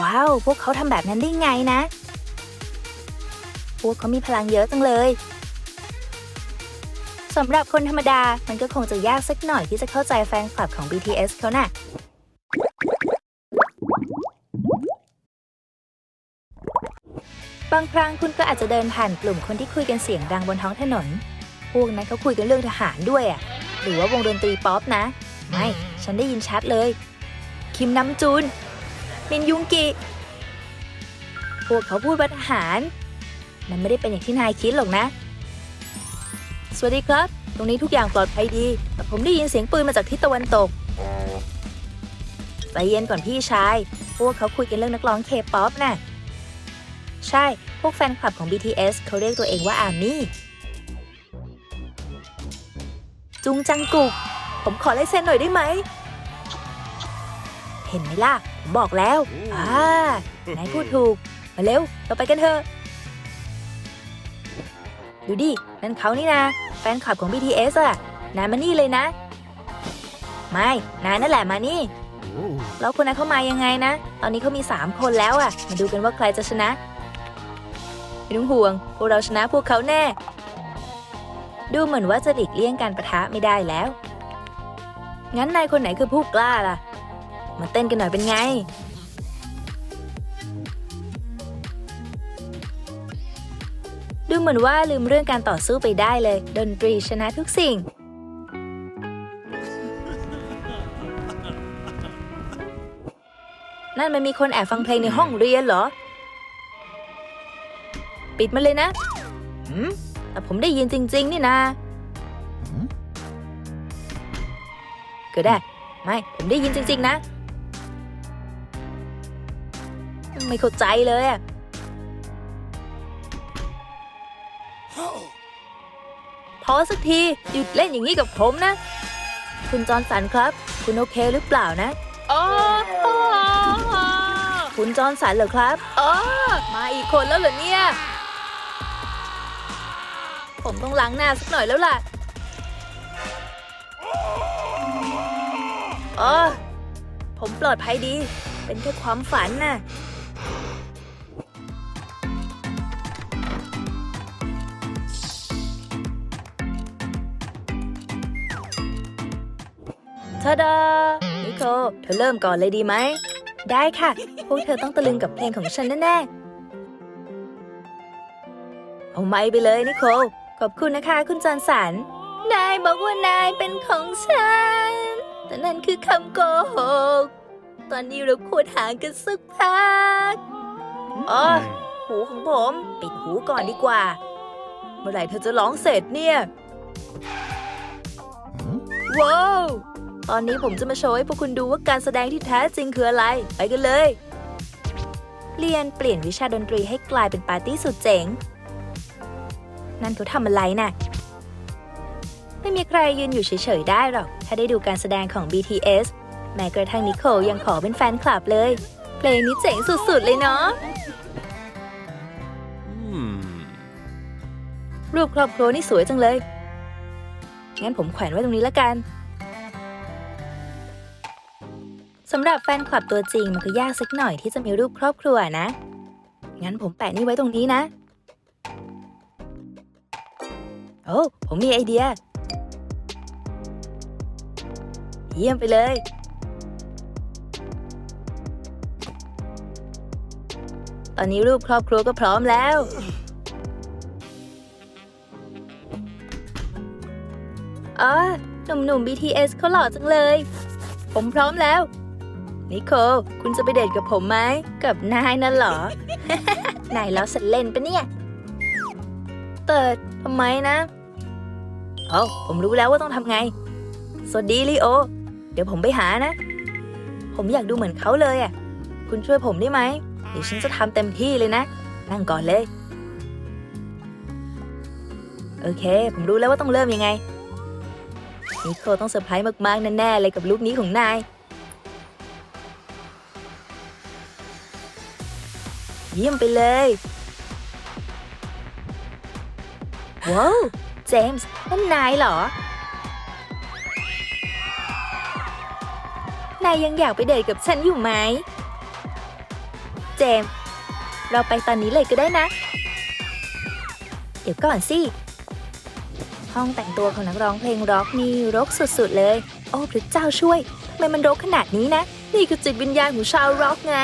ว้าว พวกเขาทำแบบนั้นได้ไงนะ พวกเขามีพลังเยอะจังเลยสำหรับคนธรรมดา มันก็คงจะยากสักหน่อยที่จะเข้าใจแฟนคลับของ BTS เขาน่ะบางครั้งคุณก็อาจจะเดินผ่านกลุ่มคนที่คุยกันเสียงดังบนท้องถนน พวกนั้นเขาคุยกันเรื่องทหารด้วยอะ หรือว่าวงดนตรีป๊อปนะ ไม่ ฉันได้ยินชัดเลย คิมน้ำจูน มินยุงกิ พวกเขาพูดว่าทหาร มันไม่ได้เป็นอย่างที่นายคิดหรอกนะ สวัสดีครับ ตรงนี้ทุกอย่างปลอดภัยดี แต่ผมได้ยินเสียงปืนมาจากทิศตะวันตก ใจเย็นก่อนพี่ชาย พวกเขาคุยกันเรื่องนักร้องเคป๊อปน่ะ ใช่ พวกแฟนคลับของ BTS เขาเรียกตัวเองว่าอาร์มี่ จุงจังกุก ผมขอลายเซ็นหน่อยได้ไหม เห็นไหมล่ะ บอกแล้วอ่านายพูดถูก มาเร็ว เราไปกันเถอะ ดูดิ นั่นเขานี่นะ แฟนคลับของ BTS อะนายมานี่เลยนะ ไม่ นายนั่นแหละมานี่ แล้วคนนั้นเข้ามายังไงนะ ตอนนี้เขามี 3 คนแล้วอะมาดูกันว่าใครจะชนะไม่ต้องห่วง พวกเราชนะพวกเขาแน่ ดูเหมือนว่าจะหลีกเลี่ยงการประทะไม่ได้แล้ว งั้นนายคนไหนคือผู้กล้าล่ะ มาเต้นกันหน่อยเป็นไง ดูเหมือนว่าลืมเรื่องการต่อสู้ไปได้เลย ดนตรีชนะทุกสิ่ง นั่นมันมีคนแอบฟังเพลงในห้องเรียนเหรอ ปิดมันเลยนะหืมแต่ผมได้ยินจริง ๆ นี่นาก็ได้ ไม่ ผมได้ยินจริง ๆ นะ ไม่เข้าใจเลยอะพอสักทีหยุดเล่นอย่างนี้กับผมนะ คุณจอร์นสันครับ คุณโอเคหรือเปล่านะอ๋อคุณจอร์นสันเหรอครับอ๋อมาอีกคนแล้วเหรอเนี่ย ผมต้องล้างหน้าสักหน่อยแล้วล่ะเออผมปลอดภัยดี เป็นแค่ความฝันน่ะ ทาดา นิโคเธอเริ่มก่อนเลยดีไหม ได้ค่ะ พวกเธอต้องตะลึงกับเพลงของฉันแน่ๆ เอาไม้ไปเลยนิโค ขอบคุณนะคะคุณจอนสัน นายบอกว่านายเป็นของฉัน แต่นั่นคือคำโกหก ตอนนี้เราควรห่างกันสักพักอ๋อหูของผม ปิดหูก่อนดีกว่า เมื่อไหร่เธอจะร้องเสร็จเนี่ย ตอนนี้ผมจะมาโชว์ให้พวกคุณดูว่าการแสดงที่แท้จริงคืออะไร ไปกันเลย เรียนเปลี่ยนวิชาดนตรีให้กลายเป็นปาร์ตี้สุดเจ๋ง นั่นเขาทำอะไรน่ะ ไม่มีใครยืนอยู่เฉยๆได้หรอก ถ้าได้ดูการแสดงของ BTS แม้กระทั่งนิโคลยังขอเป็นแฟนคลับเลย เพลงนี้เจ๋งสุดๆเลยเนาะรูปครอบครัวนี่สวยจังเลย งั้นผมแขวนไว้ตรงนี้แล้วกัน สำหรับแฟนคลับตัวจริงมันก็ยากสักหน่อยที่จะมีรูปครอบครัวนะ งั้นผมแปะนี่ไว้ตรงนี้นะ โอ้ผมมีไอเดีย เยี่ยมไปเลย ตอนนี้รูปครอบครัวก็พร้อมแล้ว อ๋อ หนุ่มๆ BTS เขาหล่อจังเลย ผมพร้อมแล้ว นิโค คุณจะไปเดทกับผมไหม กับนายนั่นเหรอ นายแล้วสันเล่นปะเนี่ย เติดทำไมนะเอ้าผมรู้แล้วว่าต้องทำไง สวัสดีลีโอ เดี๋ยวผมไปหานะ ผมอยากดูเหมือนเขาเลยอะ คุณช่วยผมได้ไหม เดี๋ยวฉันจะทำเต็มที่เลยนะ นั่งก่อนเลย โอเค ผมรู้แล้วว่าต้องเริ่มยังไงนิโคต้องเซอร์ไพรส์มากๆแน่ๆเลยกับลุคนี้ของนาย เยี่ยมไปเลย ว้าว เจมส์นั่นนายเหรอ นายยังอยากไปเดทกับฉันอยู่ไหม เจมส์เราไปตอนนี้เลยก็ได้นะ เดี๋ยวก่อนสิ ห้องแต่งตัวของนักร้องเพลงร็อกนี่รกสุดๆเลย โอ้พระเจ้าช่วยทำไมมันรกขนาดนี้นะ นี่คือจิตวิญญาณของชาวร็อกไง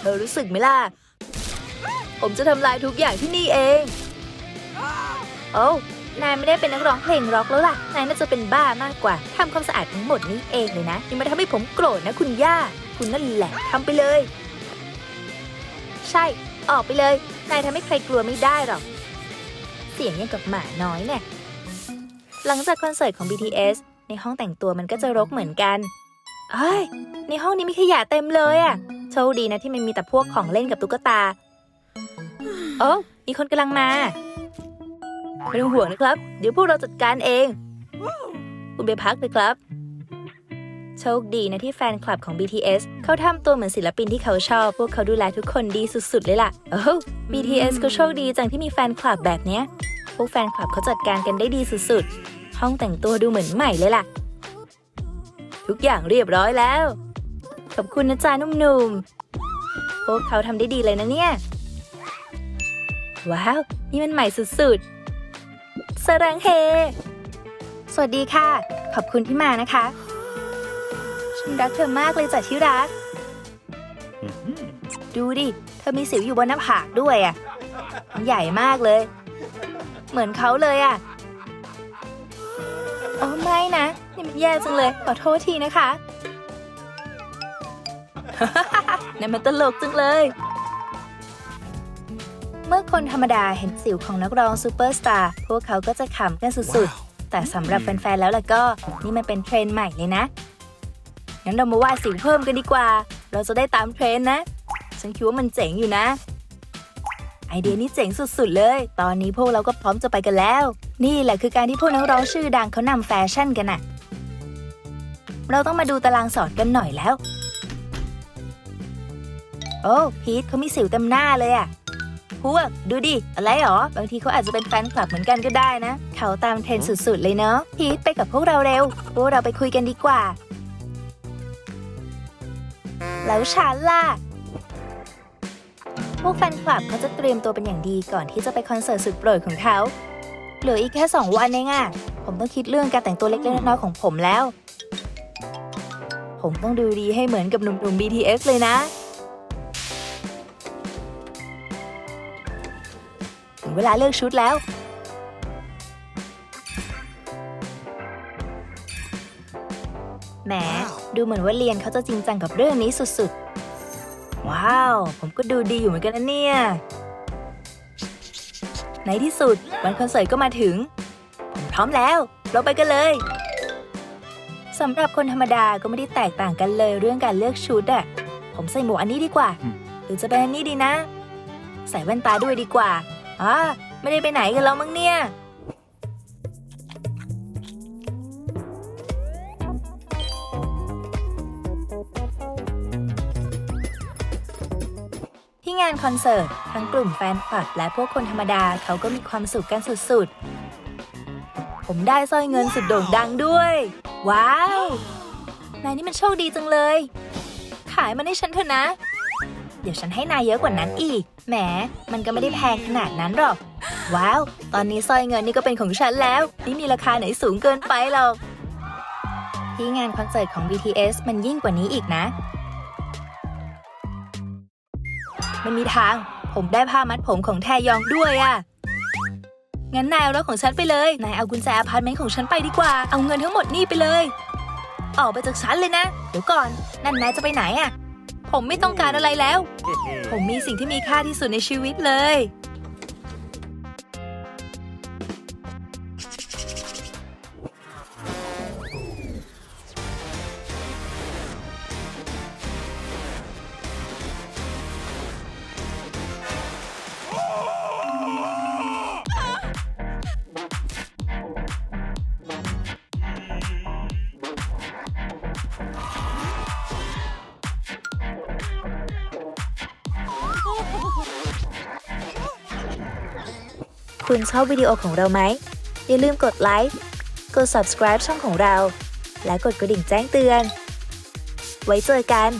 เธอรู้สึกไหมล่ะ ผมจะทำลายทุกอย่างที่นี่เอง โอ้นายไม่ได้เป็นนักร้องเพลงร็อกแล้วล่ะ นายน่าจะเป็นบ้ามากกว่า ทำความสะอาดทั้งหมดนี้เองเลยนะนี่มาทำให้ผมโกรธนะคุณย่า คุณนั่นแหละทำไปเลย ใช่ ออกไปเลย นายทำให้ใครกลัวไม่ได้หรอก เสียงยังกับหมาน้อยเนี่ยหลังจากคอนเสิร์ตของ BTS ในห้องแต่งตัวมันก็จะรกเหมือนกันเอ้ย ในห้องนี้มีขยะเต็มเลยอะ โชคดีนะที่มันมีแต่พวกของเล่นกับตุ๊กตา โอ้มีคนกำลังมาไม่ต้องห่วงนะครับ เดี๋ยวพวกเราจัดการเอง คุณไปพักเลยครับ โชคดีนะที่แฟนคลับของ BTS เขาทำตัวเหมือนศิลปินที่เขาชอบ พวกเขาดูแลทุกคนดีสุดๆ เลยล่ะ โอ้ BTS ก็โชคดีจังที่มีแฟนคลับแบบเนี้ย พวกแฟนคลับเขาจัดการกันได้ดีสุดๆ ห้องแต่งตัวดูเหมือนใหม่เลยล่ะ ทุกอย่างเรียบร้อยแล้ว ขอบคุณนะจ๊ะนุ่มๆ พวกเขาทำได้ดีเลยนะเนี่ย ว้าว นี่มันใหม่สุดๆสรังเฮ สวัสดีค่ะ ขอบคุณที่มานะคะ ฉันรักเธอมากเลยจ้ะที่รัก ดูดิ เธอมีสิวอยู่บนหน้าผากด้วยอะมันใหญ่มากเลย เหมือนเขาเลยอะโอ้ไม่นะ นี่มันแย่จังเลย ขอโทษทีนะคะ นั่นมันตลกจังเลย เมื่อคนธรรมดาเห็นสิวของนักร้องซูเปอร์สตาร์พวกเขาก็จะขำกันสุดๆ แต่สำหรับแฟนๆแล้วล่ะก็ นี่มันเป็นเทรนด์ใหม่เลยนะ งั้นเรามาวาดสิวเพิ่มกันดีกว่า เราจะได้ตามเทรนด์นะ ฉันคิดว่ามันเจ๋งอยู่นะไอเดียนี้เจ๋งสุดๆ เลย ตอนนี้พวกเราก็พร้อมจะไปกันแล้ว นี่แหละคือการที่พวกนักร้องชื่อดังเขานำแฟชั่นกันน่ะเราต้องมาดูตารางสอนกันหน่อยแล้ว โอ้พีทเขามีสิวเต็มหน้าเลยอะพวกดูดิ อะไรหรอ บางทีเขาอาจจะเป็นแฟนคลับเหมือนกันก็ได้นะ เขาตามเทรนด์สุดๆ เลยเนาะพีทไปกับพวกเราเร็ว พวกเราไปคุยกันดีกว่า แล้วฉันล่ะ พวกแฟนคลับเขาจะเตรียมตัวเป็นอย่างดีก่อนที่จะไปคอนเสิร์ตสุดโปรดของเขาเหลืออีกแค่สองวันเองอะผมต้องคิดเรื่องการแต่งตัวเล็กๆน้อยๆของผมแล้ว ผมต้องดูดีให้เหมือนกับหนุ่มๆ BTS เลยนะ งเวลาเลือกชุดแล้ว แหม ดูเหมือนว่าเรียนเขาจะจริงจังกับเรื่องนี้สุดๆ ว้าว ผมก็ดูดีอยู่เหมือนกันนะเนี่ย ในที่สุด วันคอนเสิร์ตก็มาถึง ผมพร้อมแล้ว เราไปกันเลยสำหรับคนธรรมดาก็ไม่ได้แตกต่างกันเลยเรื่องการเลือกชุดอะผมใส่หมวกอันนี้ดีกว่าอืมหรือจะเป็นอันนี้ดีนะ ใส่แว่นตาด้วยดีกว่า อ่าไม่ได้ไปไหนกันแล้วมั้งเนี่ย ที่งานคอนเสิร์ต ทั้งกลุ่มแฟนคลับและพวกคนธรรมดาเขาก็มีความสุขกันสุดๆ ผมได้สร้อยเงินสุดโด่งดังด้วย ว้าวนายนี่มันโชคดีจังเลย ขายมันให้ฉันเถอะนะ เดี๋ยวฉันให้นายเยอะกว่านั้นอีก แหม มันก็ไม่ได้แพงขนาดนั้นหรอก ว้าว ตอนนี้สร้อยเงินนี่ก็เป็นของฉันแล้วนี่มีราคาไหนสูงเกินไปหรอก ที่งานคอนเสิร์ตของ BTS มันยิ่งกว่านี้อีกนะไม่มีทาง ผมได้ผ้ามัดผมของแทยองด้วยอะ่ะงั้นนายเอารถของฉันไปเลย นายเอากุญแจอพาร์ตเมนต์ของฉันไปดีกว่า เอาเงินทั้งหมดนี่ไปเลย ออกไปจากฉันเลยนะ เดี๋ยวก่อน นั่นนายจะไปไหนอะ่ะ ผมไม่ต้องการอะไรแล้ว ผมมีสิ่งที่มีค่าที่สุดในชีวิตเลย คุณชอบวิดีโอของเราไหม อย่าลืมกดไลค์ กด subscribe ช่องของเรา และกดกระดิ่งแจ้งเตือน ไว้เจอกัน